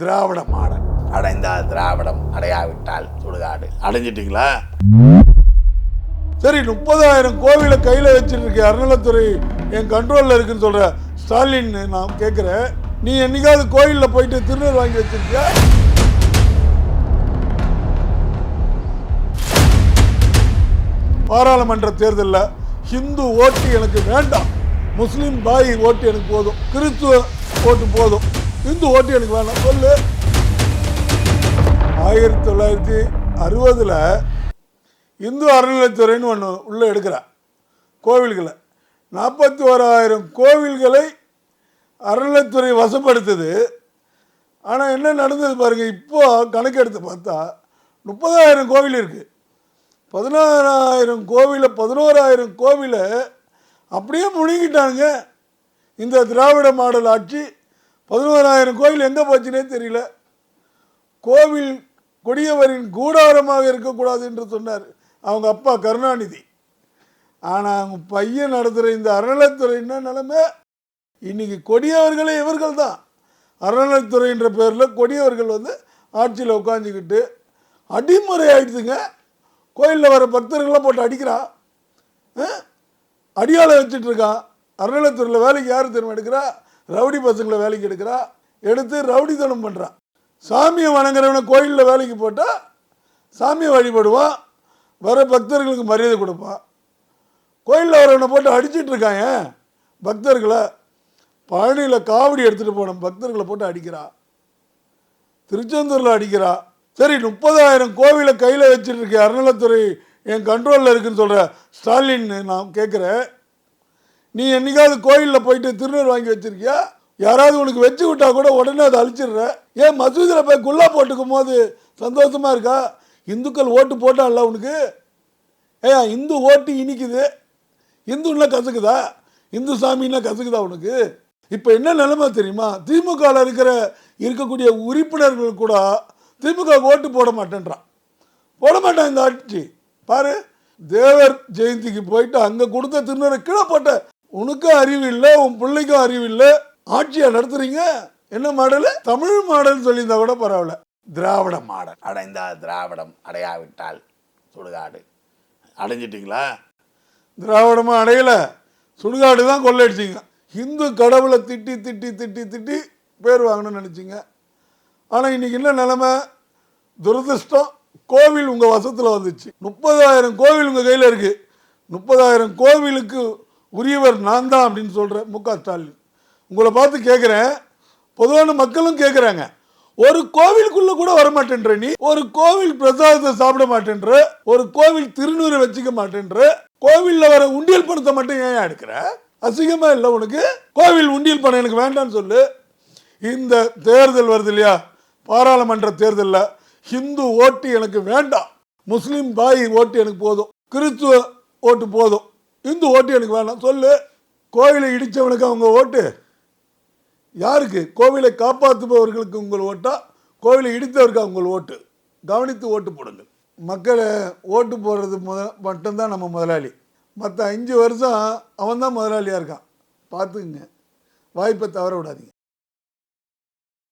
திராவிட model. அடைந்தால் திராவிடம் அடையாவிட்டால் சுடுகாடு அடைஞ்சிட்டீங்களா? சரி முப்பதாயிரம் கோவிலை கையில் வச்சுட்டு இருக்க என் கண்ட்ரோலில் இருக்குன்னு சொல்கிற ஸ்டாலின் நான் கேட்குறேன் நீ என்னைக்காவது கோயிலில் போயிட்டு திருநூறு வாங்கி வச்சிருக்கியா? பாராளுமன்ற தேர்தலில் ஹிந்து ஓட்டு எனக்கு வேண்டாம். முஸ்லீம் பாய் ஓட்டு எனக்கு போதும். கிறிஸ்துவ ஓட்டு போதும். இந்து ஓட்டு எனக்கு வேணாம். சொல்லு. ஆயிரத்தி தொள்ளாயிரத்தி அறுபதில் இந்து அறநிலைத்துறைன்னு ஒன்று உள்ளே எடுக்கிறார் கோவில்களை. நாற்பத்தி ஓராயிரம் கோவில்களை அறநிலைத்துறை வசப்படுத்துது. ஆனால் என்ன நடந்தது பாருங்கள் இப்போது கணக்கெடுத்து பார்த்தா முப்பதாயிரம் கோவில் இருக்குது பதினாறாயிரம் கோவிலை பதினோராயிரம் கோவிலை அப்படியே முழுங்கிட்டாங்க இந்த திராவிட மாடல் ஆட்சி பதினோராயிரம் கோவில் எங்கே போச்சுனே தெரியல. கோவில் கொடியவரின் கூடாரமாக இருக்கக்கூடாது என்று சொன்னார் அவங்க அப்பா கருணாநிதி. ஆனால் அவங்க பையன் நடத்துகிற இந்த அறநிலைத்துறை நிலமை நிலைமை இன்னைக்கு கொடியவர்களே இவர்கள் தான். அறநிலைத்துறைன்ற பேரில் கொடியவர்கள் வந்து ஆட்சியில் உட்காந்துக்கிட்டு அடிமுறை ஆயிடுதுங்க. கோயிலில் வர பக்தர்கள்லாம் போட்டு அடிக்கிறான். அடியாளை வச்சுட்டு இருக்கான். அறநிலைத்துறையில் வேலைக்கு யார் தெரியுமா எடுக்கிறா? ரவுடி பசங்களை வேலைக்கு எடுக்கிறா எடுத்து ரவுடித்தனம் பண்ணுறான் சாமியை வணங்குறவனை கோயிலில் வேலைக்கு போட்டால் சாமியை வழிபடுவான் வர பக்தர்களுக்கு மரியாதை கொடுப்பான் கோயிலில் வரவனை போட்டு அடிச்சிட்டு இருக்காங்க பக்தர்களை. பழனியில் காவடி எடுத்துகிட்டு போன பக்தர்களை போட்டு அடிக்கிறா. திருச்செந்தூரில் அடிக்கிறா. சரி முப்பதாயிரம் கோவிலை கையில் வச்சுட்டு இருக்க அறநிலைத்துறை என் கண்ட்ரோலில் இருக்குன்னு சொல்கிற ஸ்டாலின் நான் கேட்குறேன் நீ என்னைக்காவது கோயிலில் போயிட்டு திருநூறு வாங்கி வச்சிருக்கியா? யாராவது உனக்கு வச்சு விட்டா கூட உடனே அதை அழிச்சிடுற. ஏன் மசூதியில் போய் குல்லா போட்டுக்கும் போது சந்தோஷமா இருக்கா? இந்துக்கள் ஓட்டு போட்டான்ல உனக்கு? ஏயா இந்து ஓட்டு இனிக்குது. இந்துன்னா கசக்குதா? இந்து சாமின்னா கசக்குதா உனக்கு? இப்போ என்ன நிலைமை தெரியுமா? திமுகவில் இருக்கிற இருக்கக்கூடிய உறுப்பினர்கள் கூட திமுக ஓட்டு போட மாட்டேன்றான். போட மாட்டான் இந்த ஆட்சி. பாரு தேவர் ஜெயந்திக்கு போயிட்டு அங்கே கொடுத்த திருநூறு கீழே போட்ட உனக்கும் அறிவு இல்லை உன் பிள்ளைக்கும் அறிவு இல்லை ஆட்சியை நடத்துறீங்க? என்ன மாடல்? தமிழ் மாடல் சொல்லியிருந்தா கூட பரவாயில்ல. திராவிட மாடல். அடைந்தால் திராவிடம் அடையாவிட்டால் சுடுகாடு. அடைஞ்சிட்டிங்களா? திராவிடமாக அடையல. சுடுகாடு தான் கொள்ளையடிச்சிங்க. இந்து கடவுளை திட்டி திட்டி திட்டி திட்டி பேர் வாங்கணும்னு நினச்சிங்க. ஆனால் இன்னைக்கு என்ன நிலமை? துரதிர்ஷ்டம். கோவில் உங்கள் வசத்தில் வந்துச்சு. முப்பதாயிரம் கோவில் உங்கள் கையில் இருக்குது முப்பதாயிரம் கோவிலுக்கு உரியவர் நான் தான் அப்படின்னு சொல்கிறேன் மு க ஸ்டாலின். உங்களை பார்த்து கேட்குறேன் பொதுவான மக்களும் கேட்குறாங்க ஒரு கோவிலுக்குள்ள கூட வர மாட்டேன்ற நீ. ஒரு கோவில் பிரசாதத்தை சாப்பிட மாட்டேன்ற. ஒரு கோவில் திருநூறை வச்சுக்க மாட்டேன்ற. கோவிலில் வர உண்டியல் பணத்தை மட்டும் ஏன் எடுக்கிற? அசிங்கமாக இல்லை உனக்கு? கோவில் உண்டியல் பணம் எனக்கு வேண்டாம்னு சொல்லு. இந்த தேர்தல் வருது இல்லையா? பாராளுமன்ற தேர்தலில் ஹிந்து ஓட்டு எனக்கு வேண்டாம். முஸ்லீம் பாய் ஓட்டு எனக்கு போதும். கிறிஸ்துவ ஓட்டு போதும். இந்து ஓட்டு எனக்கு வேணாம். சொல்லு. கோவிலை இடித்தவனுக்கு அவங்க ஓட்டு. யாருக்கு? கோவிலை காப்பாற்றுபவர்களுக்கு உங்கள் ஓட்டா? கோவிலை இடித்தவருக்கு உங்கள் ஓட்டு. கவனித்து ஓட்டு போடுங்கள். மக்களை ஓட்டு போடுறது முத மட்டும்தான் நம்ம முதலாளி. மற்ற அஞ்சு வருஷம் அவன் தான் முதலாளியாக இருக்கான். பார்த்துக்குங்க. வாய்ப்பை தவற விடாதீங்க